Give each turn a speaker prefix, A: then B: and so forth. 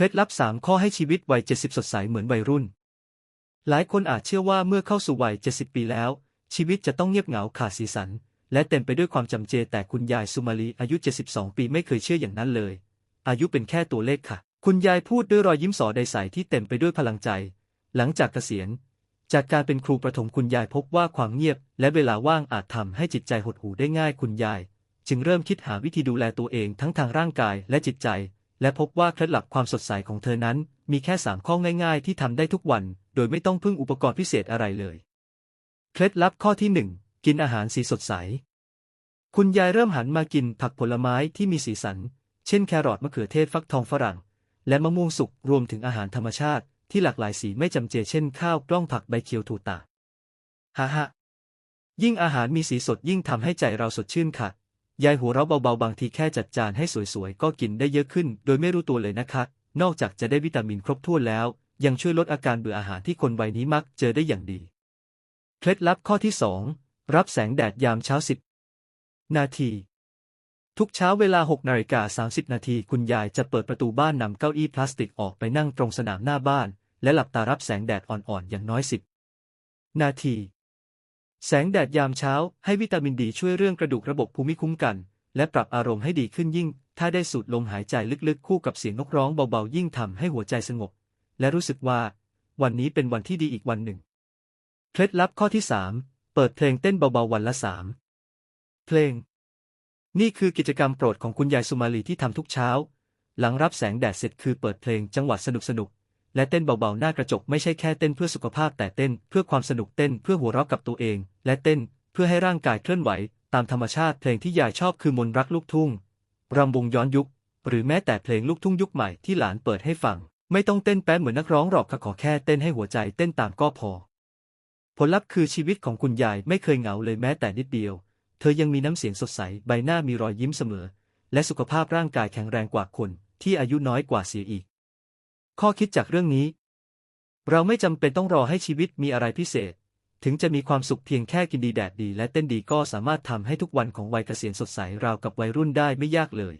A: ล็ดลับ 3 ข้อให้ชีวิตวัย 70 สดใสเหมือนวัยรุ่น หลายคนอาจเชื่อว่าเมื่อเข้าสู่วัย 70 ปีแล้ว ชีวิตจะต้องเงียบเหงาขาดสีสัน และเต็มไปด้วยความจำเจ แต่คุณยายสุมาลีอายุ 72 ปีไม่เคยเชื่ออย่างนั้นเลย อายุเป็นแค่ตัวเลขค่ะ คุณยายพูดด้วยรอยยิ้มสอใดใสที่เต็มไปด้วยพลังใจ หลังจากเกษียณ จากการเป็นครูประถมคุณยายพบว่าความเงียบ และเวลาว่างอาจทำให้จิตใจหดหู่ได้ง่ายคุณยาย จึงเริ่มคิดหาวิธีดูแลตัวเองทั้งทางร่างกายและจิตใจ และพบว่าเคล็ดลับความสดใสของเธอนั้น มีแค่สามข้อง่ายๆ ที่ทำได้ทุกวัน โดยไม่ต้องพึ่งอุปกรณ์พิเศษอะไรเลย เคล็ดลับข้อที่หนึ่งกินอาหารสีสดใส คุณยายเริ่มหันมากินผักผลไม้ที่มีสีสัน เช่นแครอทมะเขือเทศฟักทองฝรั่ง และมะม่วงสุกรวมถึงอาหารธรรมชาติ ที่หลากหลายสีไม่จำเจ เช่นข้าวกล้องผักใบเขียวถูตาฮ่าฮ่ายิ่งอาหารมีสีสดยิ่งทำให้ใจเราสดชื่นค่ะ ยายหัวเราะเบาๆ บางทีแค่จัดจานให้สวยๆ ก็กินได้เยอะขึ้น โดยไม่รู้ตัวเลยนะคะ นอกจากจะได้วิตามินครบถ้วนแล้ว ยังช่วยลดอาการเบื่ออาหารที่คนวัยนี้มักเจอได้อย่างดี เคล็ดลับข้อที่ 2 รับแสงแดดยามเช้า 10 นาที ทุกเช้าเวลา6นาฬิกา30 นาทีคุณยายจะเปิดประตูบ้านนำเก้าอี้พลาสติกออกไปนั่งตรงสนามหน้าบ้าน และหลับตารับแสงแดดอ่อนๆ อย่างน้อย 10 นาที แสงแดดยามเช้าให้วิตามินดีช่วยเรื่องกระดูกระบบภูมิคุ้มกัน และปรับอารมณ์ให้ดีขึ้นยิ่ง ถ้าได้สูดลมหายใจลึกๆ คู่กับเสียงนกร้องเบาๆ ยิ่งทำให้หัวใจสงบ และรู้สึกว่า วันนี้เป็นวันที่ดีอีกวันหนึ่ง เคล็ดลับข้อที่ 3 เปิดเพลงเต้นเบาๆวันละ3เพลง นี่คือกิจกรรมโปรดของคุณยายสุมาลีที่ทำทุกเช้า หลังรับแสงแดดเสร็จคือเปิดเพลงจังหวะสนุกๆ และเต้นเบาๆหน้ากระจกไม่ใช่แค่เต้นเพื่อสุขภาพแต่เต้นเพื่อความสนุกเต้นเพื่อหัวเราะกับตัวเอง และเต้นเพื่อให้ร่างกายเคลื่อนไหว ตามธรรมชาติเพลงที่ยายชอบคือมนต์รักลูกทุ่งรำวงย้อนยุค หรือแม้แต่เพลงลูกทุ่งยุคใหม่ที่หลานเปิดให้ฟัง ไม่ต้องเต้นแป๊ะเหมือนนักร้องหรอกค่ะขอแค่เต้นให้หัวใจเต้นตามก็พอ ผลลัพธ์คือชีวิตของคุณยายไม่เคยเหงาเลยแม้แต่นิดเดียว เธอยังมีน้ำเสียงสดใสใบหน้ามีรอยยิ้มเสมอ และสุขภาพร่างกายแข็งแรงกว่าคนที่อายุน้อยกว่าเสียอีก ข้อคิดจากเรื่องนี้ เราไม่จำเป็นต้องรอให้ชีวิตมีอะไรพิเศษ ถึงจะมีความสุขเพียงแค่กินดีแดดดี และเต้นดีก็สามารถทำให้ทุกวันของวัยเกษียณสดใสราวกับวัยรุ่นได้ไม่ยากเลย